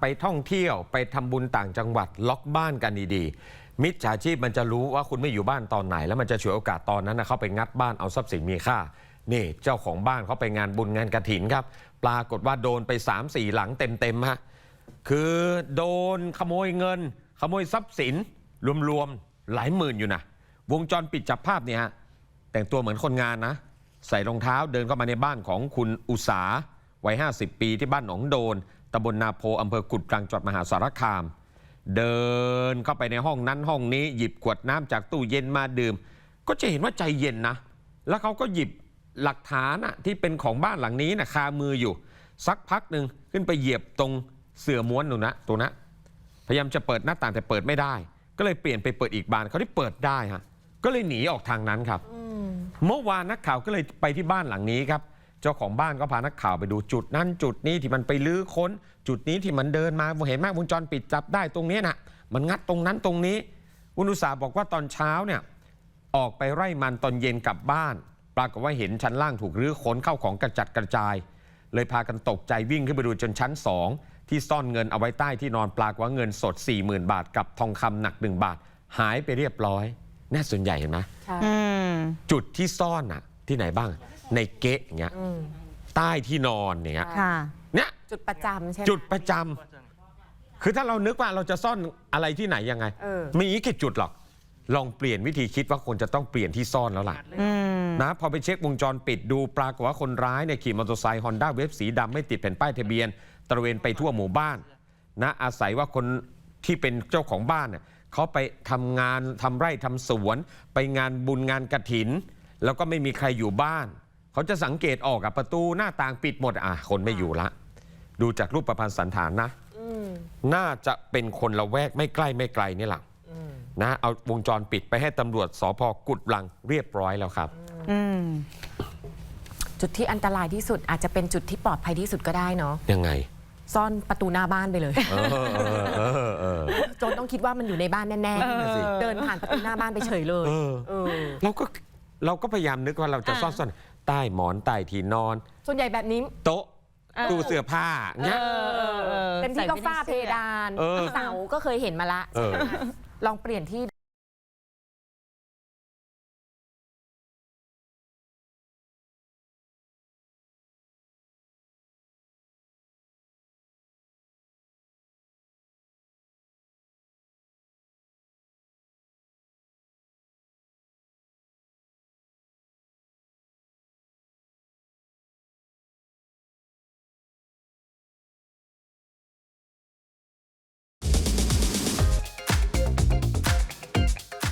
ไปท่องเที่ยวไปทำบุญต่างจังหวัดล็อกบ้านกันดีๆ มิจฉาชีพมันจะรู้ว่าคุณไม่อยู่บ้านตอนไหน แล้วมันจะฉวยโอกาสตอนนั้นนะเข้าไปงัดบ้านเอาทรัพย์สินมีค่า นี่เจ้าของบ้านเขาไปงานบุญงานกระถินครับ ปรากฏว่าโดนไป 3-4 หลังเต็มๆฮะคือโดนขโมยเงิน ขโมยทรัพย์สินรวมๆหลายหมื่นอยู่นะวงจรปิดจับภาพเนี่ยฮะแต่งตัวเหมือนคนงานนะ ใส่รองเท้าเดินเข้ามาในบ้านของคุณอุสาวัย 50 ปีที่บ้านหนองโดน ตำบลนาโพอำเภอกุดกลางจังหวัดมหาสารคาม เดินเข้าไปในห้องนั้นห้องนี้หยิบขวดน้ำจากตู้เย็นมาดื่ม ก็จะเห็นว่าใจเย็นนะ แล้วเขาก็หยิบหลักฐานอะที่เป็นของบ้านหลังนี้นะคามืออยู่ สักพักหนึ่งขึ้นไปเหยียบตรงเสื่อม้วนหนูนะตัวนะพยายามจะเปิดหน้าต่างแต่เปิดไม่ได้ ก็เลยเปลี่ยนไปเปิดอีกบานเขาได้เปิดได้ฮะก็เลยหนีออกทางนั้นครับเมื่อวานนักข่าวก็เลยไปที่บ้านหลังนี้ครับ เจ้าของบ้านก็พานักข่าวไปดูจุดนั้นจุดนี้ที่มันไปลื้อค้น จุดนี้ที่มันเดินมาเห็นไหมวงจรปิดจับได้ตรงนี้นะมันงัดตรงนั้นตรงนี้คุณอุตสาห์บอกว่าตอนเช้าเนี่ยออกไปไร่มันตอนเย็นกลับบ้าน ปรากฏว่าเห็นชั้นล่างถูกรื้อค้นเข้าของกระจัดกระจาย เลยพากันตกใจวิ่งขึ้นไปดูจนชั้นสองที่ซ่อนเงินเอาไว้ใต้ที่นอนปรากฏว่าเงินสด 40,000 บาท กับทองคำหนัก1บาท หายไปเรียบร้อยน่าสนใจเห็นไหมใช่อืมจุดที่ซ่อนอะที่ไหนบ้าง ในเก๊ะอย่างเงี้ยอืมใต้ที่นอนอย่างเงี้ยค่ะ เนี่ย จุดประจำใช่ไหม จุดประจำคือถ้าเรานึกว่าเราจะซ่อนอะไรที่ไหนยังไง เออไม่มีแค่จุดหรอก ลองเปลี่ยนวิธีคิดว่าคนจะต้องเปลี่ยนที่ซ่อนแล้วล่ะ อืม นะพอไปเช็ควงจรปิดดูปรากฏว่าคนร้ายเนี่ยขี่มอเตอร์ไซค์ฮอนด้าเวฟสีดำไม่ติดแผ่นป้ายทะเบียน ตระเวนไปทั่วหมู่บ้านนะอาศัยว่าคนที่เป็นเจ้าของบ้านเนี่ยเขาไปทำงานทำไร่ทำสวน ไปงานบุญงานกระถิน แล้วก็ไม่มีใครอยู่บ้าน เขาจะสังเกตออกกับประตูหน้าต่างปิดหมดอะคนไม่อยู่ละ ดูจากรูปประพันธ์สันฐานนะอืมน่าจะเป็นคนละแวกไม่ใกล้ไม่ไกลนี่แหละอืมนะเอาวงจรปิดไปให้ตำรวจสพกุดลังเรียบร้อยแล้วครับอืมจุดที่อันตรายที่สุดอาจจะเป็นจุดที่ปลอดภัยที่สุดก็ได้เนาะยังไง ซ่อนประตูหน้าบ้านไปเลยเออเออเออเออโจนต้องคิดว่ามันอยู่ในบ้านแน่นั่นน่ะสิๆเดินผ่านประตูหน้าบ้านไปเฉยเลยเออเออเราก็เราก็พยายามนึกว่าเราจะซ่อนซ่อน ใต้หมอนใต้ที่นอน ส่วนใหญ่แบบนี้ โต๊ะตู้เสื้อผ้าเงี้ยเต็มที่ก็ฝ้าเพดานเออ เสาก็เคยเห็นมาละ เออใช่ไหมลองเปลี่ยนที่